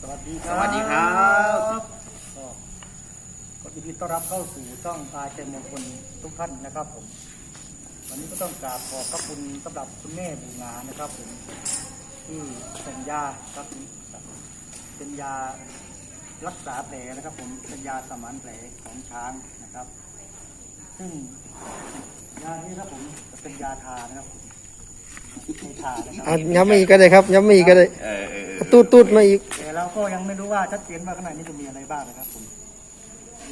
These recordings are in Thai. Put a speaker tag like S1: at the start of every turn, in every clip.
S1: สวัสดีค
S2: ส
S1: รับ
S2: วัสดีครับ
S1: ก็ก็ยินดีต้อนรับเข้าสู่ช่องตาเจมงคลทุกท่านนะครับผม วันนี้ก็ต้องกราบขอบพระคุณสำหรับคุณแม่บูงานะครับผมที่ส่งยาครับเป็นยารักษาแผลนะครับ ผมเป็นยาสมานแผลของช้างนะครับ ซึ่งยานี้ครับผมจะเป็นยาทานะครับผมไม่ทานะค
S3: อะ
S1: รับ
S3: ย้ำมาอีกก็ได้ครับย้ำมาอีกก็ได้
S2: เออเออเออ
S3: ตูดตูดมาอีก
S1: แต่เราก็ยังไม่รู้ว่าชัดเจนว่าข้างในนี้จะมีอะไรบ้างนะครับผม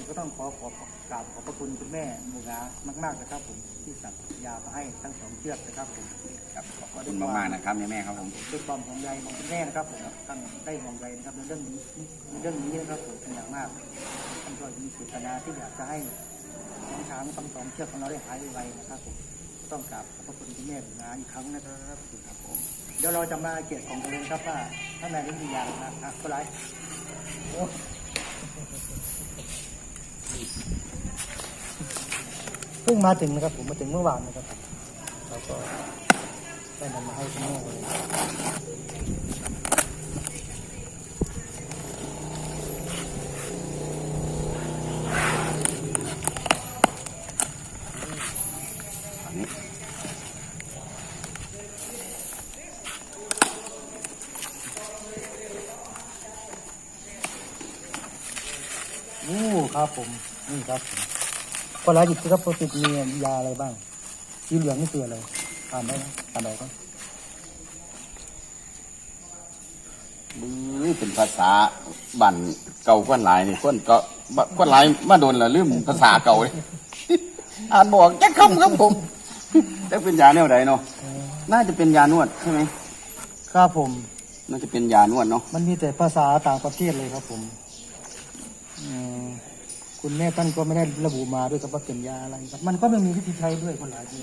S1: ก็ต้องขอขอกราบขอบพระคุณคุณแม่บูงามาก ๆนะครับ ผมที่สั่งยามาให้ทั้งสองเชือกนะครับผม
S2: ครับขอบคุณมากๆนะครับแม่แม่ๆครับผม
S1: ด้วยความห่วงใยของคุณแม่นะครับผมท่านได้ห่วงใยนะครับในเรื่องนี้ในเรื่องนี้นะครับผมเป็นอย่างมากท่านก็มีเจตนาที่อยากจะให้น้องช้างทั้งสองเชือกของเราได้หายไวๆนะครับผม ต้องกราบขอบพระคุณคุณแม่บูงาอีกครั้งนะครับครับผมเดี๋ยวเราจะมาเก็บของกันเลยครับว่าข้างในนี้มียาอะไรนะครับก็ไรโอ้เพิ่งมาถึงนะครับผมมาถึงเมื่อวานนะครับเราก็ได้นำมาให้คุณแม่เลย
S2: อันนี้
S1: ครับผมนี่ครับผมคนร้ายหยิบสิครับปกติมียาอะไรบ้างสีเหลืองนี่คืออะไรอ่านได้ไหมอ่านออกไหม
S2: บื้อเป็นภาษาบันเก่าก้อนหลายนี่ก้นก็ก้อนหลายมาโดนละลืมภาษาเก่าเลยอ่านบอกแค่คำครับผมจะเป็นยาแนวใดเนาะน่าจะเป็นยานวดใช่ไหม
S1: ครับผม
S2: น่าจะเป็นยานวดเนาะ
S1: มันมีแต่ภาษาต่างประเทศเลยครับผมอืม คุณแม่ท่านก็ไม่ได้ระบุมาด้วยครับว่าเป็นยาอะไรครับ มันก็ไม่มีวิธีใช้ด้วยคนหลายที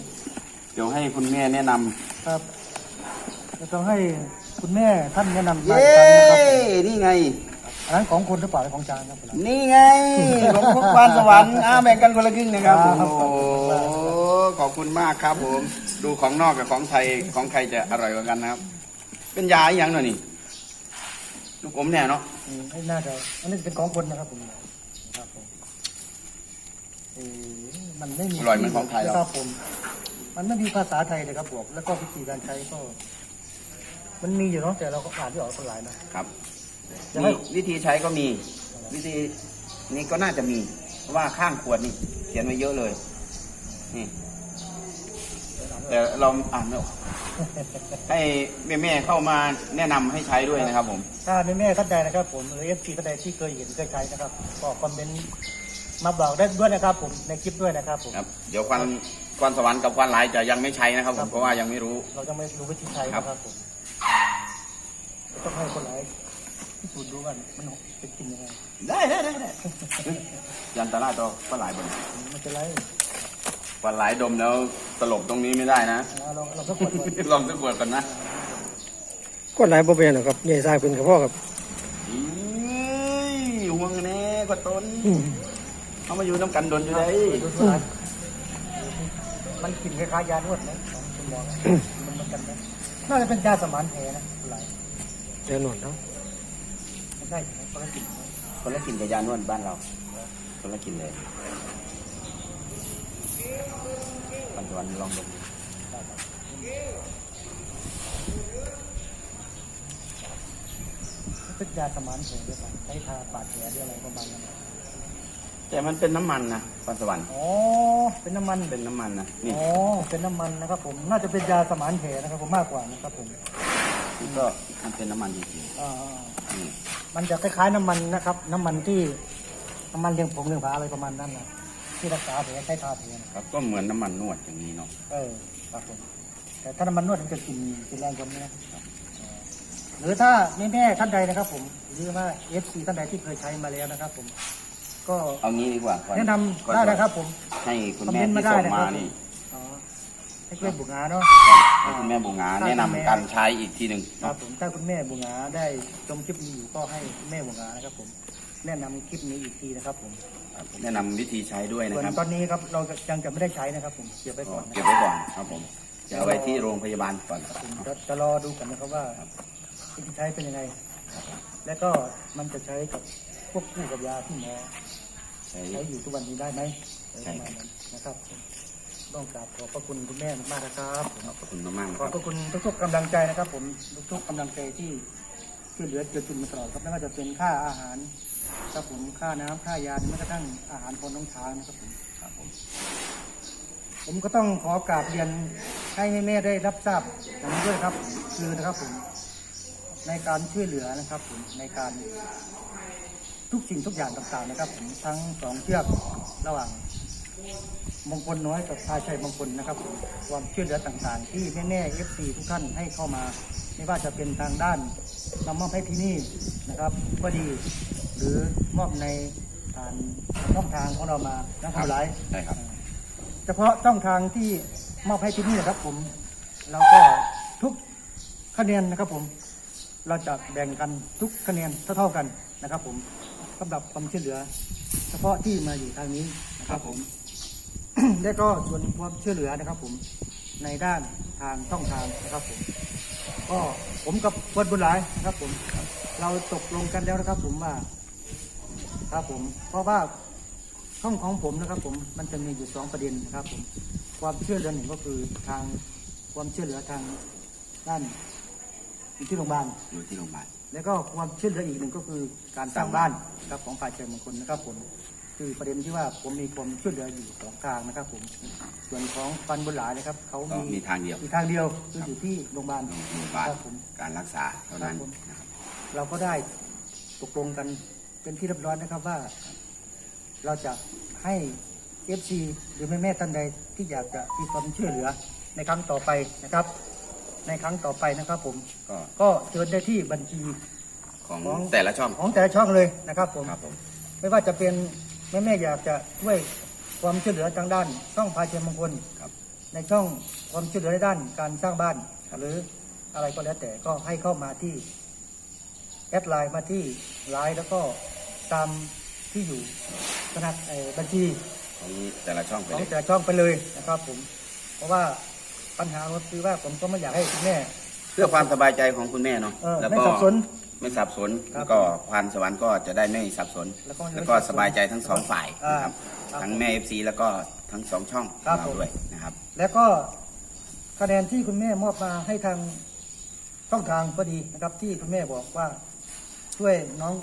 S2: เดี๋ยวให้คุณแม่แนะนำ
S1: ครับจะต้องให้คุณแม่ท่านแนะนำ
S2: เย้
S1: ยาอีกครั้งนะครับผม
S2: นี่ไง
S1: อันนั้นของคนหรือเปล่าหรือของจางครับผม
S2: นี่ไงของทุกบานสวรรค์อ่าแบ่งกันคนละครึ่งนะครับ
S1: ครับ
S2: โอ้โหขอบคุณมากครับผม ดูของนอกกับของไทยของใครจะอร่อยกว่ากันนะครับ เป็นยาอหย่างหน่อยนี่ลูกผมเนี่ยเนาะ
S1: อืมให้น่าจะอันนี้เป็นของคนนะครับผมครับผม เออมันไม่มี
S2: อร่อยเหมือนของไทยหรอ
S1: ครับผม มันไม่มีภาษาไทยเลยครับผมแล้วก็วิธีการใช้ก็ มันมีอยู่เนาะแต่เราก็อ่านไม่ออกคนหลายนะ ครับจะให้
S2: นี่วิธีใช้ก็มี วิธีนี้ก็น่าจะมี เพราะว่าข้างขวดนี่เขียนไว้เยอะเลยนี่แต่เราอ่านไม่ออกให้แม่ๆเข้ามาแนะนำให้ใช้ด้วยนะครับผม
S1: ถ้าแม่แม่ๆท่านใดนะครับผมหรือเอฟซีท่านใดที่เคยเห็นเคยใช้นะครับ ก็คอมเมนต์ มาบอกได้ด้วยนะครับผมในคลิปด้วยนะครับผม
S2: ครับเดี๋ยวควันควันสวรรค์กับควันหลายจะยังไม่ใช้นะครับผมเพราะว่ายังไม่รู้
S1: เราจะไม่รู้วิธีใช้นะครับผมต้องให้คนหลายพิสูจน์ดูกันมันเป็นกินยังไง
S2: ได้ได้ได้ได้ยันตลาดตัวปลาไหลบน
S1: มันจะไร
S2: ปลาไหลดมแล้วตลบตรงนี้ไม่ได้นะ
S1: อ่าเราเราก็กดไว้
S2: ลองสักขวดก่อนนะ
S3: ก็หลายบ่เป็นหรอกครับใหญ่สร้างเป็นกับพ่อครับ
S2: อีห่วงแน่กว่าต้น เขามาอยู่น้ำกันโดนอยู่ได้
S1: ดูสุดท้ายมันกลิ่นคล้ายๆยานวดไหมของคุณหมอนะมันเหมือนกันไหมน่าจะเป็นยาสมานแผลนะหลาย
S3: เดี๋ยวหนอนเนาะ
S1: ไม่ใช่ใช่ไหมคนละกลิ่น
S2: คนละกินกับยานวดบ้านเรา คนละกินเลยปันสวรรค์ลองดม
S1: เป็นยาสมานแผลด้วยกันใช้ทาบาดแผลด้วยอะไรประมาณนั้น
S2: แต่มันเป็นน้ำมันนะปันสวรรค์
S1: อ๋อ เป็นน้ำมัน
S2: เป็นน้ำมันนะนี่
S1: อ๋อ เป็นน้ำมันนะครับผม น่าจะเป็นยาสมานแผลนะครับผมมากกว่านะครับผม
S2: นี่ก็มันเป็นน้ำมันจริง
S1: อ่า
S2: ๆนี่
S1: มันจะคล้ายๆน้ำมันนะครับ น้ำมันที่น้ำมันเลี้ยงผงเลี้ยงผาอะไรประมาณนั้นนะที่รักษาแผลใช้ทาแผลนะครับ
S2: ก็เหมือนน้ำมันนวดอย่างนี้เนาะ
S1: เออครับผมแต่ถ้าน้ำมันนวดมันจะกินกินแรงกว่านี้นะเออหรือถ้าแม่แม่ท่านใดนะครับ ผมหรือว่าเอฟซีท่านใดที่เคยใช้มาแล้วนะครับ ผม ก็
S2: เอางี้ดีกว่าก่อ
S1: แนะนำได้นะครับผม
S2: ให้คุณ
S1: คอม
S2: แม่
S1: เมนต์มา
S2: ที่
S1: ได้
S2: ส่ง
S1: นะค
S2: มา
S1: รับ
S2: นี่
S1: อ๋อให้คุณแม่บุงาเนาะ
S2: ให้คุณแม่บูงาแนะนำการใช้อีกทีหนึ่ง
S1: ครับผมถ้าคุณแม่บุงาได้ชมคลิปนี้อยู่ก็ให้คุณแม่บุงานะครับผมแนะนำคลิปนี้อีกทีนะครับผม
S2: ครับแนะนำวิธีใช้ด้วยนะ
S1: ส่วน
S2: ครับ
S1: ตอนนี้ครับเรายังจะไม่ได้ใช้นะครับผมเก็บไว้
S2: ก็
S1: ก่อนนะ
S2: เก็บ
S1: ครับ
S2: ไว้ก่อนครับผมจะเอาไว้ที่โรงพยาบาลก่อนครับ
S1: ผมจะจะรอดูกันนะครับว่าวิธีใช้เป็นยังไง และก็มันจะใช้กับควบคู่กับยาที่หมอ
S2: ใช้
S1: ใช้อยู่ทุกวันนี้ได้ไหม
S2: ใช่
S1: ประมาณนั้นนะครับผมต้องกราบขอบพระคุณคุณแม่มากๆนะครับผม
S2: ขอบคุณมากๆนะ
S1: ข
S2: ค
S1: อบ
S2: รับ
S1: พระคุณทุกๆกำลังใจนะครับ ผมทุกๆกำลังใจที่ช่วยเหลือเจือจุนมาตลอดครับไม่ว่าจะเป็นค่าอาหารครับผมค่าน้ำค่ายาแม้กระทั่งอาหารพลน้องช้างนะครับผม
S2: ครับผม
S1: ผมก็ต้องขอกราบเรียนให้แม่ๆได้รับทราบอย่างนี้ด้วยครับ คือนะครับผมในการช่วยเหลือนะครับผมในการ ทุกสิ่งทุกอย่างต่างๆนะครับผมทั้งสองเชือกระหว่างมงคลน้อยกับชายชัยมงคลนะครับผมความช่วยเหลือต่างๆ ที่แม่ๆเอฟซีทุกท่านให้เข้ามา ไม่ว่าจะเป็นทางด้านนำมอบให้ที่นี่นะครับก็ดี หรือมอบในผ่านช่องทางของเรามานะครับหลาย
S2: ใช่ครับ
S1: เฉพาะช่องทางที่มอบให้ที่นี่นะครับ ผมเราก็ทุกคะแนนนะครับ ผมเราจะแบ่งกันทุกคะแนนเท่าๆกันนะครับ ผม สำหรับความช่วยเหลือ เฉพาะที่มาอยู่ทางนี้นะครับผม และก็ส่วนความช่วยเหลือนะครับ ผมในด้านทางช่องทางนะครับผม ก็ผมกับคนบุญหลายนะครับ ผม เราตกลงกันแล้วนะครับ ผมว่า ครับผม เพราะว่าช่องของผมนะครับ ผมมันจะมีอยู่สองประเด็นนะครับ ผม ความช่วยเหลือหนึ่งก็คือทางความช่วยเหลือทางด้านอยู่ที่โรงพยาบาล
S2: อยู่ที่โรงพยาบาล
S1: แล้วก็ความช่วยเหลืออีกหนึ่งก็คือการสร้างบ้านนะครับของฝ่ายเชิงมงคลนะครับผมคือประเด็นที่ว่าผมมีความช่วยเหลืออยู่สองทางนะครับผมส่วนของฟันบุญหลายนะครับเขา
S2: ก็
S1: มี
S2: มีทางเดียว
S1: มีทางเดียวคืออยู่ที่โรงพยาบาล
S2: โรงพยาบาล
S1: ครับผม
S2: การรักษาเท่านั้น
S1: ครับผม
S2: นะครับ
S1: เราก็ได้ตกลงกันเป็นที่เรียบร้อยนะครับว่า เราจะให้เอฟซีหรือแม่แม่ๆท่านใดที่อยากจะมีความช่วยเหลือในครั้งต่อไปนะครับ ในครั้งต่อไปนะครับผม
S2: ก็
S1: ก็เชิญได้ที่บัญชี
S2: ของ
S1: ของ
S2: แต่ละช่อง
S1: ของแต่ละช่องเลยนะครับผม
S2: ครับผม
S1: ไม่ว่าจะเป็นแม่แม่ๆอยากจะช่วยความช่วยเหลือทางด้านช่องพาเชียงมงคล
S2: ครับ
S1: ในช่องความช่วยเหลือในด้านการสร้างบ้าน หรืออะไรก็แล้วแต่ก็ให้เข้ามาที่แอดไลน์มาที่ไลน์แล้วก็ตามที่อยู่ธนาคารเอ่อบัญชี
S2: ของแต่ละช่องไป
S1: ของ
S2: เลย
S1: แต่ละช่องไปเลยนะครับผม เพราะว่า ปัญหาก็คือว่าผมก็ไม่อยากให้คุณแม่
S2: เพื่อความสบายใจของคุณแม่เนาะ
S1: เออ
S2: แล้ว
S1: ไม่
S2: ก็
S1: สับสน
S2: ไม่สับสน
S1: ครับ
S2: แล้วก็ควานสวรรค์ก็จะได้ไม่สับสน
S1: แล้วก็ไม่
S2: แล้วก็
S1: สับสน
S2: สบายใจทั้งสองฝ่าย
S1: อ่า
S2: นะครับ
S1: ครับ
S2: ทั้งแม่เอฟซีแล้วก็ทั้งสองช่อง
S1: ครับ
S2: ของ
S1: ผม
S2: เราด้วยนะครับ
S1: แล้วก็คะแนนที่คุณแม่มอบมาให้ทางช่องทางก็ดีนะครับ ที่คุณแม่บอกว่าช่วยน้อง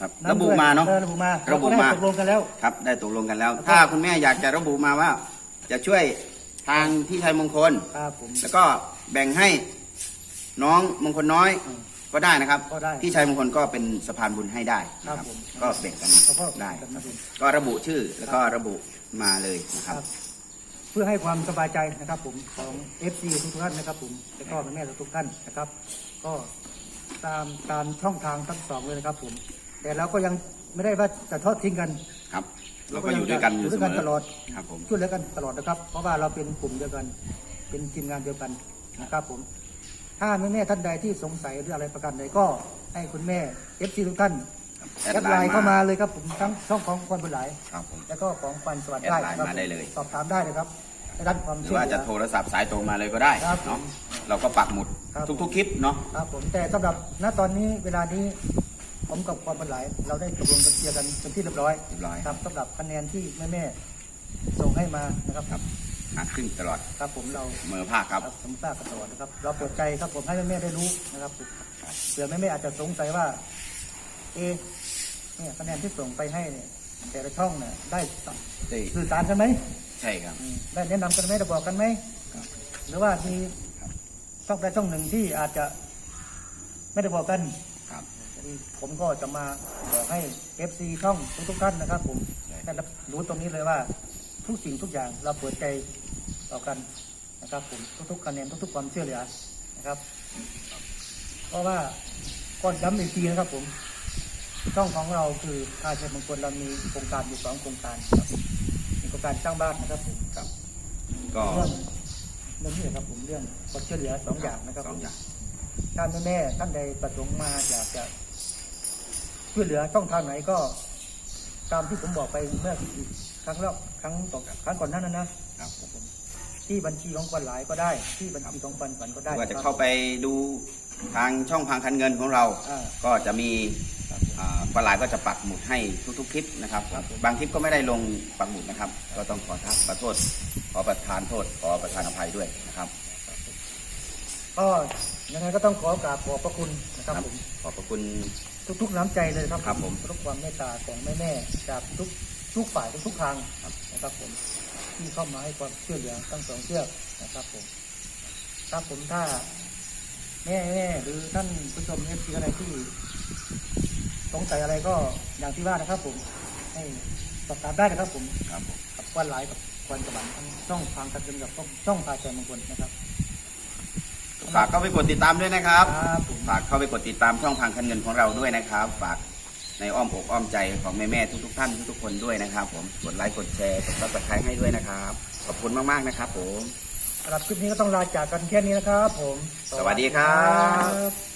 S2: ครับ
S1: นั้น
S2: ระบุ
S1: ด้วย
S2: มาเนาะ
S1: ออระบุมา
S2: ระบุ
S1: เก็ได้
S2: มา
S1: ตกลงกันแล้ว
S2: ครับได้ตกลงกันแล้ว
S1: ครับ
S2: ถ้าคุณแม่อยากจะระบุมาว่า จะช่วย ทางพี่ชัยมงคล
S1: ครับผม
S2: แล้วก็แบ่งให้น้องมงคลน้อย
S1: อืม
S2: ก็ได้นะครับ
S1: ก็ได้
S2: พี่ชัยมงคลก็เป็นสะพานบุญให้ได้นะค
S1: ครั
S2: รั
S1: บบผม
S2: ก็แบ่งกัน
S1: แล้วก็
S2: ได้
S1: แบ่งกัน
S2: ครับ
S1: มา
S2: ก็ระบุชื่อแล้วก็ระบุมาเลยนะค
S1: ค
S2: รั
S1: รับบเพื่อให้ความสบายใจนะครับ ผมของ FC ทุกท่านนะครับผมแล้วก็แม่ๆทุกท่านนะครับ ก็ตามตามช่องทางทั้งสองเลยนะครับ ผม แต่เราก็ยังไม่ได้ว่าจะทอดทิ้งกัน
S2: ครับ เราก็อยู่ด้วยกัน
S1: อยู่
S2: เส
S1: ด้วย
S2: ม
S1: กัน
S2: อ
S1: ตลอด
S2: ครับผม
S1: ช่วยเหลือกันตลอดนะครับ เพราะว่าเราเป็นกลุ่มเดียวกัน เป็นทีมงานเดียวกันนะครับผม ถ้าแม่แม่ๆท่านใดที่สงสัยหรืออะไรประกันใดก็ให้คุณแม่เอฟซีทุกท่าน
S2: แอ
S1: แอ
S2: ด
S1: ด
S2: ไล
S1: ไล
S2: น์
S1: น์
S2: เข้า
S1: เข้า
S2: มา
S1: มาเลยครับผมทั้งช่องของควันบุญหลาย
S2: ครับผม
S1: แล้วก็ของควันสวัสดิ์
S2: แอด
S1: ได้
S2: ไลน์
S1: ครับ
S2: มาได้เลย
S1: สอบถามได้เลยครับในด้านความ
S2: หรือ
S1: ช่วย
S2: ว่า
S1: เหลื
S2: จะ
S1: อ
S2: โทรศัพท์สายตรงมาเลยก็ได้
S1: ครับ
S2: เนาะเราก็ปักหมุด
S1: ครับ
S2: ทุกๆคลิปเนาะ
S1: ครับผมแต่สำหรับณตอนนี้เวลานี้ ผมกับความบุญหลาย เราได้ตกลงกันเคลียร์กันเป็นที่เรียบร้อย
S2: เรียบร้อย
S1: ครับสำหรับคะแนนที่แม่แม่ๆส่งให้มานะครับ
S2: ครับหาขึ้นตลอด
S1: ครับผมเรา
S2: เมือภาคครับ
S1: ครับผมทราบกันตลอดนะครับ เราเปิดใจครับผมให้แม่แม่ๆได้รู้นะครับ เผื่อแม่แม่ๆอาจจะสงสัยว่า เอะเนี่ยคะแนนที่ส่งไปให้เนี่ยแต่ละช่องเนี่ยได้
S2: ได้
S1: สื่อสารกันไหม
S2: ใช่ครับ
S1: อืมได้แนะนำกันไหมได้บอกกันไหมหรือว่ามีช่องใดช่องหนึ่งที่อาจจะไม่ได้บอกกัน
S2: ครับ
S1: ผมก็จะมาบอกให้ FC ช่องทุกๆท่านนะครับ ผม
S2: ใช่
S1: ได้รับรู้ตรงนี้เลยว่า ทุกสิ่งทุกอย่างเราเปิดใจต่อกันนะครับ ผมทุกๆคะแนนทุกๆความเชื่อเหลือนะครับ เพราะว่าก็ย้ำอีกทีนะครับ ผมช่องของเราคืออาชัยมงคลเรามีโครงการอยู่สองโครงการครับมีโครงการสร้างบ้านนะครับผม
S2: ครับก็
S1: เรื่องเรื่องนี้ครับผมเรื่องความช่วยเหลือสองอย่างนะครับ
S2: สองอย่าง
S1: ท่านแม่ๆท่านใดประสงค์มาอยากจะ ช่วยเหลือช่องทางไหนก็ ตามที่ผมบอกไปเมื่อครั้งแรกครั้งต่อครั้งก่อนหนั้นนะนะครับผมที่บัญชีของควันหลายก็ได้ ที่บัญชีของควันฝันก็ได้
S2: ว่าจะ
S1: ครับ
S2: เข้าไปดูทางช่องพังคันเงินของเรา
S1: อ่า
S2: ก็จะมี
S1: ครับ
S2: อ่าปลาหลายก็จะปักหมุดให้ทุกๆคลิปนะครับ
S1: ครับผม
S2: บางคลิปก็ไม่ได้ลงปักหมุดนะครับ ก็ต้องขอทักขอโทษ ขอประทานโทษ ขอประทานอภัยด้วยนะครับ
S1: ก็ยังไงก็ต้องขอกราบขอบพระคุณนะครับผม
S2: ขอบพระคุณ
S1: ทุก ๆ น้ำใจเลยครับ
S2: ครับผม
S1: ทุกความเมตตาของแม่ๆจากทุกทุกฝ่ายทุกๆทางนะครับผมที่เข้ามาให้ความช่วยเหลือทั้งสองเชือกนะครับผมครับผมถ้าแม่ๆหรือท่านผู้ชมเอฟซีอะไรที่ สงสัยอะไรก็อย่างที่ว่านะครับ ผมให้สอบถามได้นะครับผม
S2: ครับผม
S1: กับควันหลายกับควันสวรรค์ทั้งช่องทางการเงินกับช่องพาใจมงคลนะครับ
S2: ฝากเข้าไปกดติดตามด้วยนะครับ
S1: ครับผม
S2: ฝากเข้าไปกดติดตามช่องพังคันเงินของเราด้วยนะครับ ฝากในอ้อมอกอ้อมใจของแม่ๆทุกๆท่านทุกๆคนด้วยนะครับ ผมกดไลค์กดแชร์กดซับสไครต์ให้ด้วยนะครับ ขอบคุณมากๆนะครับ ผม
S1: สำหรับคลิปนี้ก็ต้องลาจากกันแค่นี้นะครับผม
S2: สวัสดีครับ
S1: ครับ